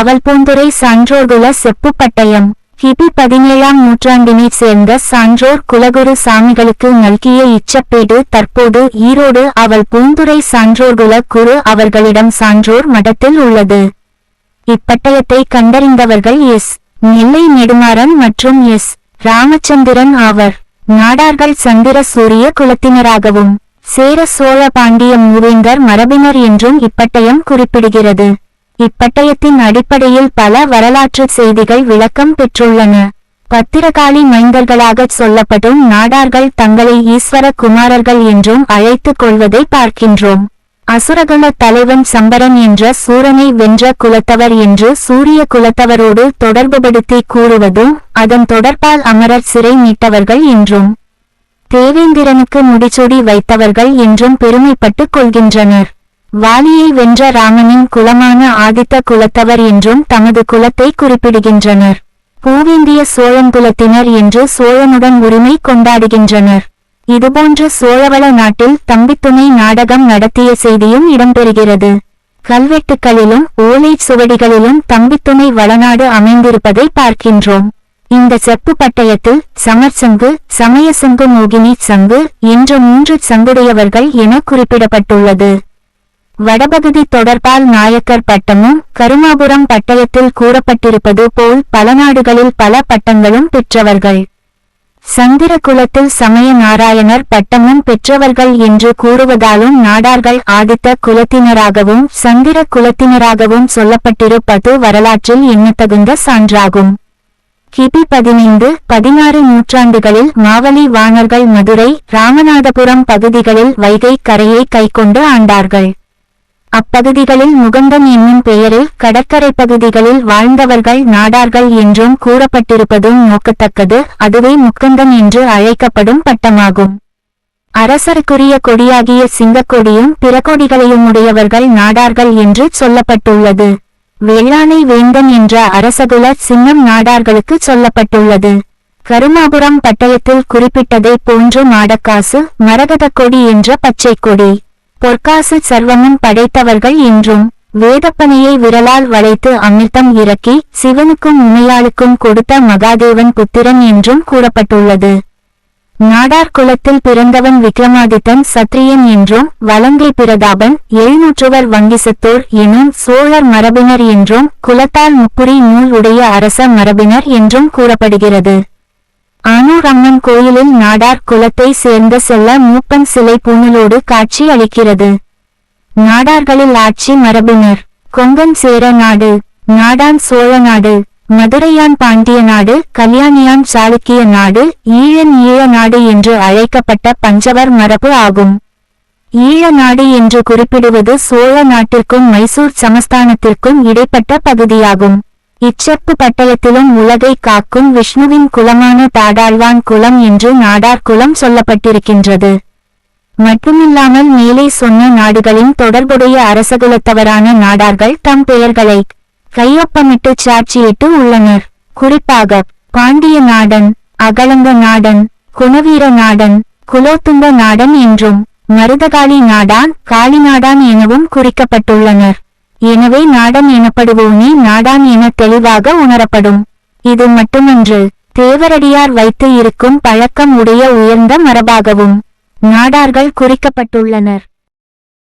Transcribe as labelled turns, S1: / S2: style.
S1: அவள் பூந்துரை சான்றோர்குல செப்பு பட்டயம். கிபி பதினேழாம் நூற்றாண்டினைச் சேர்ந்த சான்றோர் குலகுரு சாமிகளுக்கு நல்கிய இச்சப்பேடு தற்போது ஈரோடு அவள் பூந்துரை சான்றோர்குல குரு அவர்களிடம் சான்றோர் மடத்தில் உள்ளது. இப்பட்டயத்தை கண்டறிந்தவர்கள் எஸ். நெல்லை நெடுமாறன் மற்றும் எஸ். ராமச்சந்திரன் ஆவர். நாடார்கள் சந்திர சூரிய குலத்தினராகவும் சேர சோழ பாண்டிய மூவேந்தர் மரபினர் என்றும் இப்பட்டயம் குறிப்பிடுகிறது. இப்பட்டயத்தின் அடிப்படையில் பல வரலாற்று செய்திகள் விளக்கம் பெற்றுள்ளன. பத்திரகாளி மைந்தர்களாகச் சொல்லப்படும் நாடார்கள் தங்களை ஈஸ்வர குமாரர்கள் என்றும் அழைத்துக் கொள்வதை பார்க்கின்றோம். அசுரகுல தலைவன் சம்பரன் என்ற சூரனை வென்ற குலத்தவர் என்று சூரிய குலத்தவரோடு தொடர்புபடுத்தி கூறுவதும் அதன் தொடர்பால் அமரர் சிறை மீட்டவர்கள் என்றும் தேவேந்திரனுக்கு முடிசூடி வைத்தவர்கள் என்றும் பெருமைப்பட்டுக் கொள்கின்றனர். வாலியை வென்ற ராமனின் குலமான ஆதித்த குலத்தவர் என்றும் தமது குலத்தை குறிப்பிடுகின்றனர். பூவேந்திய சோழன் குலத்தினர் என்று சோழனுடன் உரிமை கொண்டாடுகின்றனர். இதுபோன்ற சோழவள நாட்டில் தம்பித்துணை நாடகம் நடத்திய செய்தியும் இடம்பெறுகிறது. கல்வெட்டுக்களிலும் ஓலைச் சுவடிகளிலும் தம்பித்துணை வளநாடு அமைந்திருப்பதை பார்க்கின்றோம். இந்த செப்பு பட்டயத்தில் சமர்சங்கு சமயசங்கு மோகினி சங்கு என்ற மூன்று சங்குடையவர்கள் என குறிப்பிடப்பட்டுள்ளது. வடபகுதி தொடர்பால் நாயக்கர் பட்டமும் கருமாபுரம் பட்டயத்தில் கூறப்பட்டிருப்பது போல் பல நாடுகளில் பல பட்டங்களும் பெற்றவர்கள். சந்திர குலத்தில் சமய நாராயணர் பட்டமும் பெற்றவர்கள் என்று கூறுவதாலும் நாடார்கள் ஆதித்த குலத்தினராகவும் சந்திர குலத்தினராகவும் சொல்லப்பட்டிருப்பது வரலாற்றில் எண்ணத்தகுந்த சான்றாகும். கிபி பதினைந்து பதினாறு நூற்றாண்டுகளில் மாவலி வாணர்கள் மதுரை ராமநாதபுரம் பகுதிகளில் வைகை கரையை கைக்கொண்டு ஆண்டார்கள். அப்பகுதிகளில் முகந்தன் என்னும் பெயரில் கடற்கரை பகுதிகளில் வாழ்ந்தவர்கள் நாடார்கள் என்றும் கூறப்பட்டிருப்பதும் நோக்கத்தக்கது. அதுவே முக்கந்தன் என்று அழைக்கப்படும் பட்டமாகும். அரசருக்குரிய கொடியாகிய சிங்கக்கொடியும் பிற கொடிகளையும் உடையவர்கள் நாடார்கள் என்று சொல்லப்பட்டுள்ளது. வெள்ளானை வேந்தன் என்ற அரசகுல சின்னம் நாடார்களுக்கு சொல்லப்பட்டுள்ளது. கருமாபுரம் பட்டயத்தில் குறிப்பிட்டதை போன்று மாடக்காசு மரகத கொடி என்ற பச்சை கொடி பொற்காசு சர்வமும் படைத்தவர்கள் என்றும் வேதப்பனையை விரலால் வளைத்து அமிர்தம் இறக்கி சிவனுக்கும் உமையாளுக்கும் கொடுத்த மகாதேவன் புத்திரன் என்றும் கூறப்பட்டுள்ளது. நாடார் குலத்தில் பிறந்தவன் விக்ரமாதித்தன் சத்திரியன் என்றும் வலங்கை பிரதாபன் எழுநூற்றுவர் வங்கிசத்தோர் எனும் சோழர் மரபினர் என்றும் குலத்தால் முப்புரி நூல் உடைய அரச மரபினர் என்றும் கூறப்படுகிறது. ஆனூர் அம்மன் கோயிலில் நாடார் குலத்தை சேர்ந்த செல்ல மூப்பன் சிலை பூணலோடு காட்சி அளிக்கிறது. நாடார்களில் ஆட்சி மரபினர். கொங்கன் சேர நாடு. நாடான் சோழ நாடு. மதுரையான் பாண்டிய நாடு. கல்யாணியான் சாளுக்கிய நாடு. ஈழன் ஈழ நாடு என்று அழைக்கப்பட்ட பஞ்சவர் மரபு ஆகும். ஈழ நாடு என்று குறிப்பிடுவது சோழ நாட்டிற்கும் மைசூர் சமஸ்தானத்திற்கும் இடைப்பட்ட பகுதியாகும். இச்செப்பு பட்டயத்திலும் உலகை காக்கும் விஷ்ணுவின் குலமான தாடாழ்வான் குலம் என்று நாடார் குலம் சொல்லப்பட்டிருக்கின்றது. மட்டுமில்லாமல் மேலே சொன்ன நாடுகளின் தொடர்புடைய அரசகுலத்தவரான நாடார்கள் தம் பெயர்களை கையொப்பமிட்டு சாட்சியிட்டு உள்ளனர். குறிப்பாக பாண்டிய நாடன் அகலங்க நாடன் குணவீர நாடன் குலோத்துங்க நாடன் என்றும் மருதகாளி நாடான் காளிநாடான் எனவும் குறிக்கப்பட்டுள்ளனர். எனவே நாடன் எனப்படுவோனே நாடான் என தெளிவாக உணரப்படும். இது மட்டுமன்று தேவரடியார் வைத்து இருக்கும் பழக்கம் உடைய உயர்ந்த மரபாகவும் நாடார்கள் குறிக்கப்பட்டுள்ளனர்.